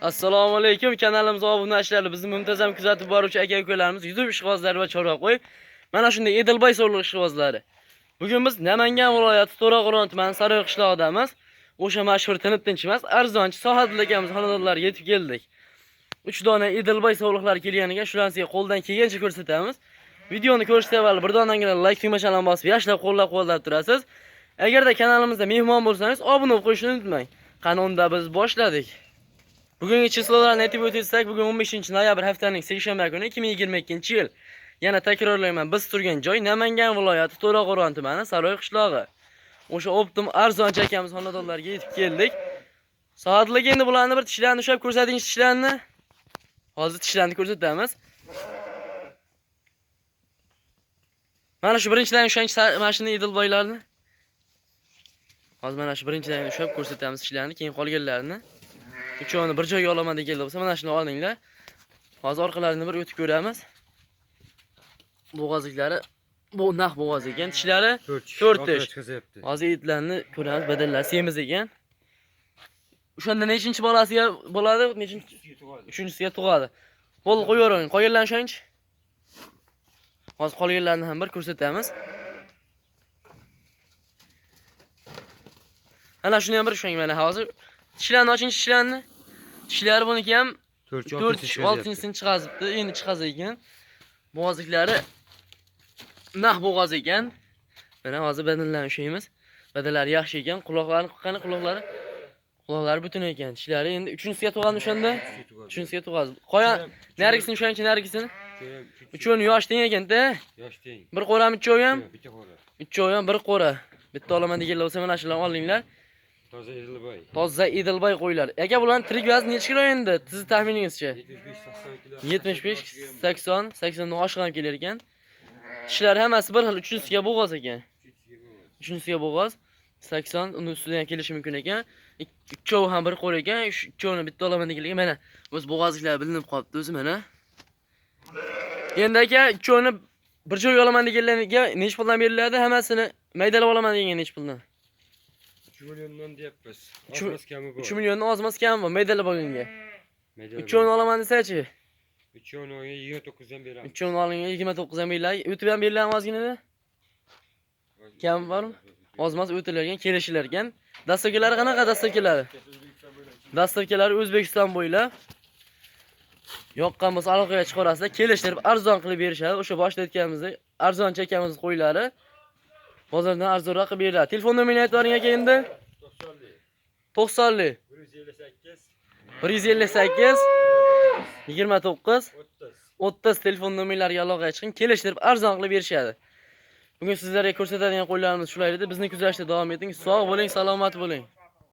Assalomu alaykum kanalimizga obunachilari bizni muntazam kuzatib boruvchi aka ukalarimiz YouTube ishqibozlari va chorvoqo'y mana shunday Edilboy sog'liq ishqibozlari. Bugun biz Namangan viloyati to'raqo'ron tumani Saroy qishlog'idamiz. O'sha mashhur tinib tinch emas arzonchi Sohadil akamiz xonadonlariga yetib keldik. 3 dona Edilboy sog'liqlar kelganiga shularni sizga qo'ldan kelgancha ko'rsatamiz. Videoni ko'rishdan avval bir donagina like tugmachani bosib yashlab qo'llab-quvvatlab turasiz. Agarda kanalimizda mehmon bo'lsangiz obuna bo'lib qo'yishni unutmang. Qani unda biz boshladik. Bugungi chisllarni aytib o'tsak, bugun 15 noyabr haftaning seshanba kuni 2022-yil. Yana takrorlayman, biz turgan joy Namangan viloyati To'raqo'rg'on tumani Saroy qishlog'i. O'sha Optim arzon chakamiz xonadonlarga yetib keldik. Soatlik endi bularni bir tishlarni ushlab ko'rsatingiz tishlarni. Hozir tishlarni ko'rsatamiz. Mana shu birinchidan ushlanch mashina idilboylarni. Hozir mana shu birinchidan ushlab ko'rsatamiz tishlarni, keyin qolganlarini. Uchovini bir joyga olaman deganlar bo'lsa, mana shuni olinglar. Hozir orqalarini bir o'tib ko'ramiz. Bo'g'ozliklari bu naq bo'g'oz ekan, tishlari 4 tish. Hozir itlarni ko'ramiz, badallari semiz ekan. O'shanda nechinchi bolasiga bo'ladi? Nechinchi? Uchinchisiga tug'adi. Qo'l qo'yavering. Qolganlarni shuncha. Hozir qolganlarni ham bir ko'rsatamiz. Ana shuni ham bir ushlang mana hozir. Tishlarni ochinchi tishlarni. Tishlari buniki ham 4 4 oltinchisini chiqazibdi, endi chiqaz ekan. Bo'g'ozliklari naq bo'g'oz ekan. Mana hozir badanlarni ushlaymiz. Badalari yaxshi ekan, quloqlari qani quloqlari? Quloqlari butun ekan. Tishlari endi uchinchisiga tug'adi o'shanda. Uchinchisiga tug'adi. Qo'ya narigisini ushlanchi narigisini. Uchovini yosh teng ekanda. Yosh teng. Bir qo'rami uchovi ham, Bitta qora. uchovi ham bir qo'ra. Bitta olaman deganlar bo'lsa mana shularni olinglar. Toza Edilboy. Toza Edilboy qo'ylar. Aka bularning tirik vazni necha kilo endi? Sizni taxminingizcha? 75 80 75, kilo. 80, 80 dan oshiq ham kelar ekan. Tishlari hammasi bir xil, uchinchisiga bo'g'oz ekan. Uchinchisiga bo'g'oz 80 uni ustidan ham kelishi mumkin ekan. Ikkovi ham bir qo'l ekan. İkkovini bitta olaman deganlarga mana o'z bo'g'ozliklar bilinib qolibdi o'zi mana. Endi aka ikkovini bir joyga olaman deganlarga necha puldan beriladi? Hammasini maydalab olaman degan necha puldan? 3 milliondan deyapmiz. Uch- Ozmas kami bor. 3 milliondan ozmas kam bor maydalab olganga. Medal Uchovini olaman desachi? Uchovini 29 dan beramiz. Uchovini olganga 29 dan beriladi. O'tib ham beriladi ozginada. Kam bormi? Ozmas o'tilargan, kelishilargan. Dastavkalari qanaqa dastavkalari? Dastavkalari O'zbekiston bo'ylab. Yoqqan bo'lsa aloqaga chiqarasizlar, kelishtirib arzon qilib berishadi. O'sha boshda aytganimizdek, arzon chekamiz qo'ylari. Bozordan arzonroq qilib beriladi. Telefon bering aka endi. 90 158 158 29 30 30 telefon nomerlariga aloqaga chiqing, kelishtirib arzon qilib berishadi. Bugun sizlarga ko'rsatadigan qo'ylarimiz shular edi. Bizni kuzatishda davom eting. Sog' bo'ling, salomat bo'ling.